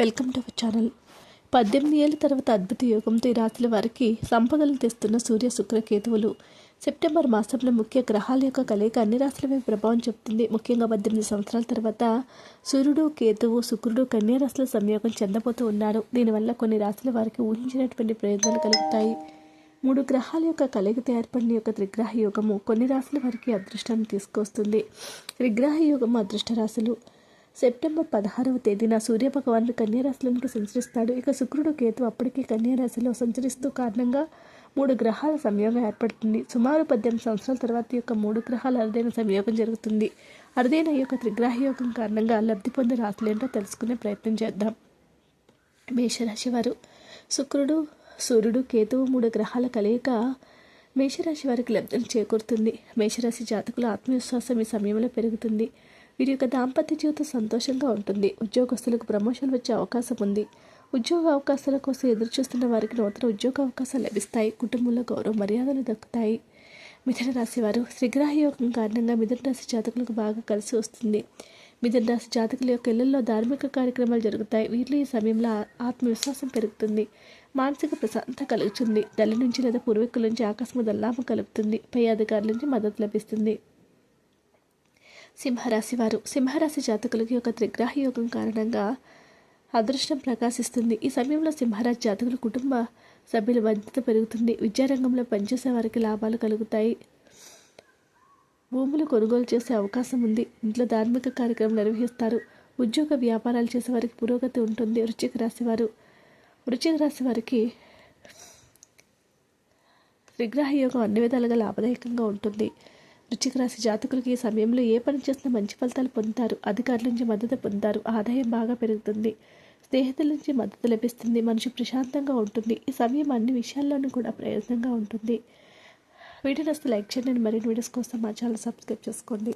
Welcome to our channel. పద్దెనిమిది ఏళ్ళ తర్వాత అద్భుత యోగంతో ఈ రాశుల వారికి సంపదలు తెస్తున్న సూర్య శుక్ర కేతువులు. సెప్టెంబర్ మాసంలో ముఖ్య గ్రహాల యొక్క కలయిక అన్ని రాశులపై ప్రభావం చెప్తుంది. ముఖ్యంగా పద్దెనిమిది సంవత్సరాల తర్వాత సూర్యుడు కేతువు శుక్రుడు కన్యా రాశుల సంయోగం చెందబోతూ ఉన్నారు. దీనివల్ల కొన్ని రాశుల వారికి ఊహించినటువంటి ప్రయోజనాలు కలుగుతాయి. మూడు గ్రహాల యొక్క కలయికతో ఏర్పడిన యొక్క త్రిగ్రహ యోగము కొన్ని రాశుల వారికి అదృష్టాన్ని తీసుకొస్తుంది. త్రిగ్రహ యోగము అదృష్ట రాశులు. సెప్టెంబర్ పదహారవ తేదీన సూర్యభగవానుడు కన్యారాశిలోనికి సంచరిస్తాడు. ఇక శుక్రుడు కేతు అప్పటికే కన్యారాశిలో సంచరిస్తూ కారణంగా మూడు గ్రహాల సంయోగం ఏర్పడుతుంది. సుమారు పద్దెనిమిది సంవత్సరాల తర్వాత యొక్క మూడు గ్రహాల అరుదైన సంయోగం జరుగుతుంది. అరుదైన యొక్క త్రిగ్రహ యోగం కారణంగా లబ్ధి పొందే రాశులేంటో తెలుసుకునే ప్రయత్నం చేద్దాం. మేషరాశి వారు శుక్రుడు సూర్యుడు కేతువు మూడు గ్రహాల కలయిక మేషరాశి వారికి లబ్ధిని చేకూరుతుంది. మేషరాశి జాతకుల ఆత్మవిశ్వాసం ఈ సమయంలో పెరుగుతుంది. వీరి యొక్క దాంపత్య జీవితం సంతోషంగా ఉంటుంది. ఉద్యోగస్తులకు ప్రమోషన్ వచ్చే అవకాశం ఉంది. ఉద్యోగ అవకాశాల కోసం ఎదురుచూస్తున్న వారికి నూతన ఉద్యోగ అవకాశాలు లభిస్తాయి. కుటుంబంలో గౌరవ మర్యాదలు దక్కుతాయి. మిథున రాశి వారు శ్రీగ్రహ యోగం కారణంగా మిథున రాశి జాతకులకు బాగా కలిసి వస్తుంది. మిథున రాశి జాతకుల యొక్క ఇళ్ళలో ధార్మిక కార్యక్రమాలు జరుగుతాయి. వీటిలో ఈ సమయంలో ఆత్మవిశ్వాసం పెరుగుతుంది. మానసిక ప్రశాంతత కలుగుతుంది. తల్లి నుంచి లేదా పూర్వీకుల నుంచి ఆకస్మిక దల్లాభం కలుగుతుంది. పై అధికారుల నుంచి మద్దతు లభిస్తుంది. సింహరాశి వారు. సింహరాశి జాతకులకి ఒక త్రిగ్రాహ యోగం కారణంగా అదృష్టం ప్రకాశిస్తుంది. ఈ సమయంలో సింహరాశి జాతకుల కుటుంబ సభ్యుల బాధ్యత పెరుగుతుంది. విద్యారంగంలో పనిచేసే వారికి లాభాలు కలుగుతాయి. భూములు కొనుగోలు చేసే అవకాశం ఉంది. ఇంట్లో ధార్మిక కార్యక్రమం నిర్వహిస్తారు. ఉద్యోగ వ్యాపారాలు చేసే వారికి పురోగతి ఉంటుంది. వృశ్చిక రాశి వారు. వృశ్చిక రాశి వారికి విగ్రహ యోగం అన్ని విధాలుగా లాభదాయకంగా ఉంటుంది. వృచ్చిక రాశి జాతకులకు ఈ సమయంలో ఏ పని చేసినా మంచి ఫలితాలు పొందుతారు. అధికారుల నుంచి మద్దతు పొందుతారు. ఆదాయం బాగా పెరుగుతుంది. స్నేహితుల నుంచి మద్దతు లభిస్తుంది. మనిషి ప్రశాంతంగా ఉంటుంది. ఈ సమయం అన్ని విషయాల్లోనూ కూడా ప్రయోజనంగా ఉంటుంది. వీడియో నస్తే లైక్ చేయండి. మరిన్ని వీడియోస్ కోసం మా ఛానల్ సబ్స్క్రైబ్ చేసుకోండి.